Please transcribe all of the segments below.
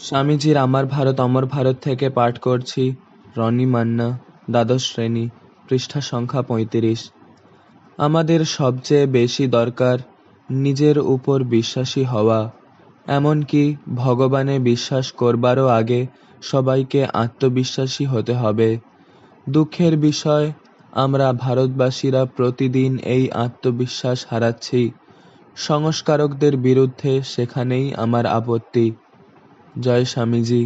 স্বামীজির আমার ভারত, অমর ভারত থেকে পাঠ করছি। রনি মান্না, দ্বাদশ শ্রেণি, পৃষ্ঠা সংখ্যা পঁয়ত্রিশ। আমাদের সবচেয়ে বেশি দরকার নিজের উপর বিশ্বাসী হওয়া। এমনকি ভগবানে বিশ্বাস করবারও আগে সবাইকে আত্মবিশ্বাসী হতে হবে। দুঃখের বিষয়, আমরা ভারতবাসীরা প্রতিদিন এই আত্মবিশ্বাস হারাচ্ছি। সংস্কারকদের বিরুদ্ধে সেখানেই আমার আপত্তি। জয় স্বামীজি।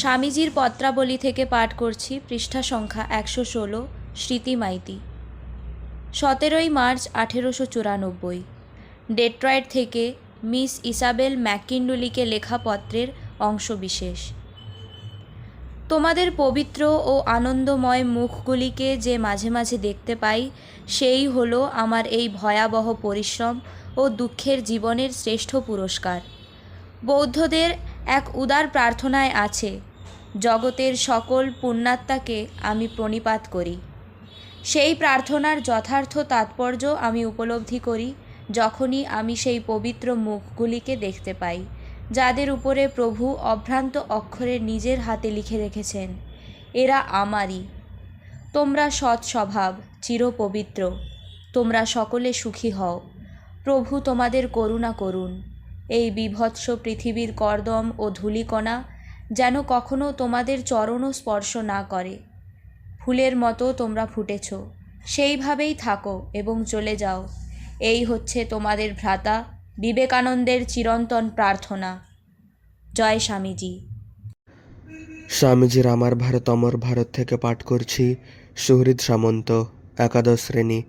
স্বামীজির পত্রাবলী থেকে পাঠ করছি পৃষ্ঠা সংখ্যা একশো ষোলো, স্মৃতি মাইতি। সতেরোই মার্চ আঠেরোশো চুরানব্বই। ডেট্রয়েট থেকে মিস ইসাবেল ম্যাককিন্ডুলিকে লেখা পত্রের অংশবিশেষ তোমাদের পবিত্র ও আনন্দময় মুখগুলিকে যে মাঝে মাঝে দেখতে পাই, সেই হলো আমার এই ভয়াবহ পরিশ্রম ও দুঃখের জীবনের শ্রেষ্ঠ পুরস্কার। বৌদ্ধদের এক উদার প্রার্থনায় আছে, জগতের সকল পুণ্যাত্মাকে আমি প্রণিপাত করি। সেই প্রার্থনার যথার্থ তাৎপর্য আমি উপলব্ধি করি যখনই আমি সেই পবিত্র মুখগুলিকে দেখতে পাই, যাদের উপরে প্রভু অভ্রান্ত অক্ষরে নিজের হাতে লিখে রেখেছেন, এরা আমারই। তোমরা সৎ স্বভাব চিরপবিত্র। তোমরা সকলে সুখী হও। প্রভু তোমাদের করুণা করুন। এই বিভৎস পৃথিবীর কর্দম ও ধূলিকণা যেন কখনো তোমাদের চরণও স্পর্শ না করে। ফুলের মতো তোমরা ফুটেছ, সেইভাবেই থাকো এবং চলে যাও। এই হচ্ছে তোমাদের ভ্রাতা বিবেকানন্দের চিরন্তন প্রার্থনা। জয় স্বামীজি। স্বামীজির আমার ভারত, অমর ভারত থেকে পাঠ করছি সুহৃদ সামন্ত, একাদশ শ্রেণি,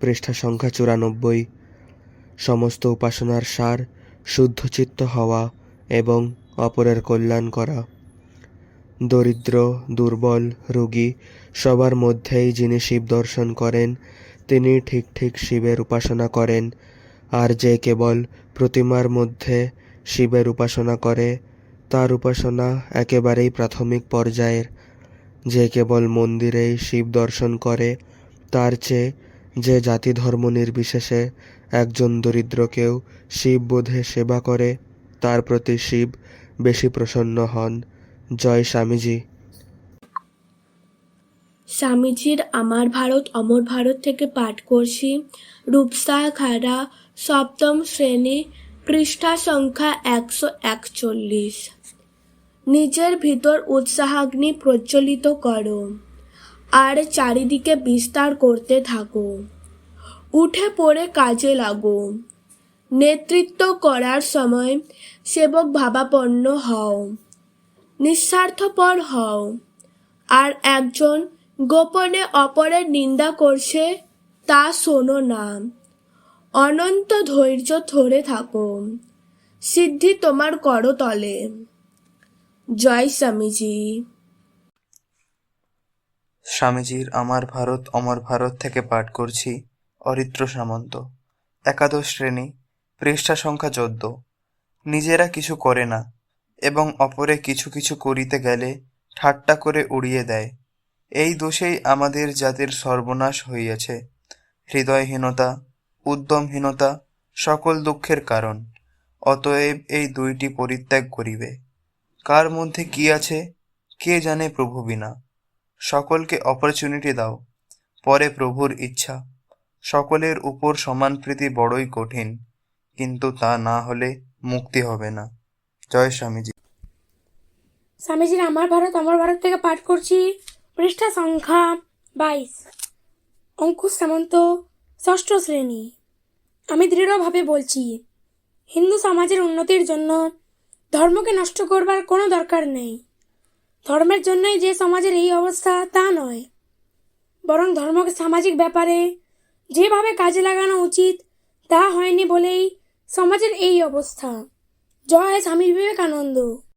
পৃষ্ঠা সংখ্যা চুরানব্বই। সমস্ত উপাসনার সার শুদ্ধচিত্ত হওয়া এবং অপরের কল্যাণ করা। দরিদ্র, দুর্বল, রোগী সবার মধ্যেই যিনি শিব দর্শন করেন, তিনি ঠিক ঠিক শিবের উপাসনা করেন। আর যে কেবল প্রতিমার মধ্যে শিবের উপাসনা করে, তার উপাসনা একেবারেই প্রাথমিক পর্যায়ের। যে কেবল মন্দিরেই শিব দর্শন করে, তার চেয়ে যে জাতি ধর্ম নির্বিশেষে একজন দরিদ্রকেও শিব বোধে সেবা করে, তার প্রতি শিব বেশি প্রসন্ন হন। জয় স্বামীজি। স্বামীজির আমার ভারত, অমর ভারত থেকে পাঠ করছি। রূপসা খাড়া সপ্তম শ্রেণি, পৃষ্ঠা সংখ্যা একশো একচল্লিশ। নিজের ভিতর উৎসাহাগ্নি প্রজ্বলিত করো। আর চারিদিকে বিস্তার করতে থাকো। উঠে পড়ে কাজে লাগো। নেতৃত্ব করার সময় সেবক ভাবাপন্ন হও। নিঃস্বার্থপর হও। আর একজন গোপনে অপরের নিন্দা করছে তা শোনো না। অনন্ত ধৈর্য ধরে থাকো। সিদ্ধি তোমার করতলে। জয় স্বামীজি। স্বামীজির আমার ভারত, অমর ভারত থেকে পাঠ করছি, অরিত্র সামন্ত। একাদশ শ্রেণি, পৃষ্ঠা সংখ্যা চোদ্দ। নিজেরা কিছু করে না, এবং অপরে কিছু কিছু করিতে গেলে ঠাট্টা করে উড়িয়ে দেয়। এই দোষেই আমাদের জাতির সর্বনাশ হইয়াছে। হৃদয়হীনতা, উদ্যমহীনতা সকল দুঃখের কারণ, অতএব এই দুইটি পরিত্যাগ করিবে। কার মধ্যে কি আছে, কে জানে প্রভু বিনা। সকলকে অপরচুনিটি দাও। পরে প্রভুর ইচ্ছা। সকলের উপর সমান প্রীতি বড়ই কঠিন, কিন্তু তা না হলে মুক্তি হবে না। জয় স্বামীজি। স্বামীজির আমার ভারত আমার ভারত থেকে পাঠ করছি। পৃষ্ঠা সংখ্যা বাইশ। অঙ্কুশ সামন্ত, ষষ্ঠ শ্রেণি। আমি দৃঢ়ভাবে বলছি, হিন্দু সমাজের উন্নতির জন্য ধর্মকে নষ্ট করবার কোনো দরকার নেই। ধর্মের জন্যই যে সমাজের এই অবস্থা, তা নয়। বরং ধর্মকে সামাজিক ব্যাপারে যেভাবে কাজে লাগানো উচিত, তা হয়নি বলেই সমাজের এই অবস্থা। জয় স্বামী বিবেকানন্দ।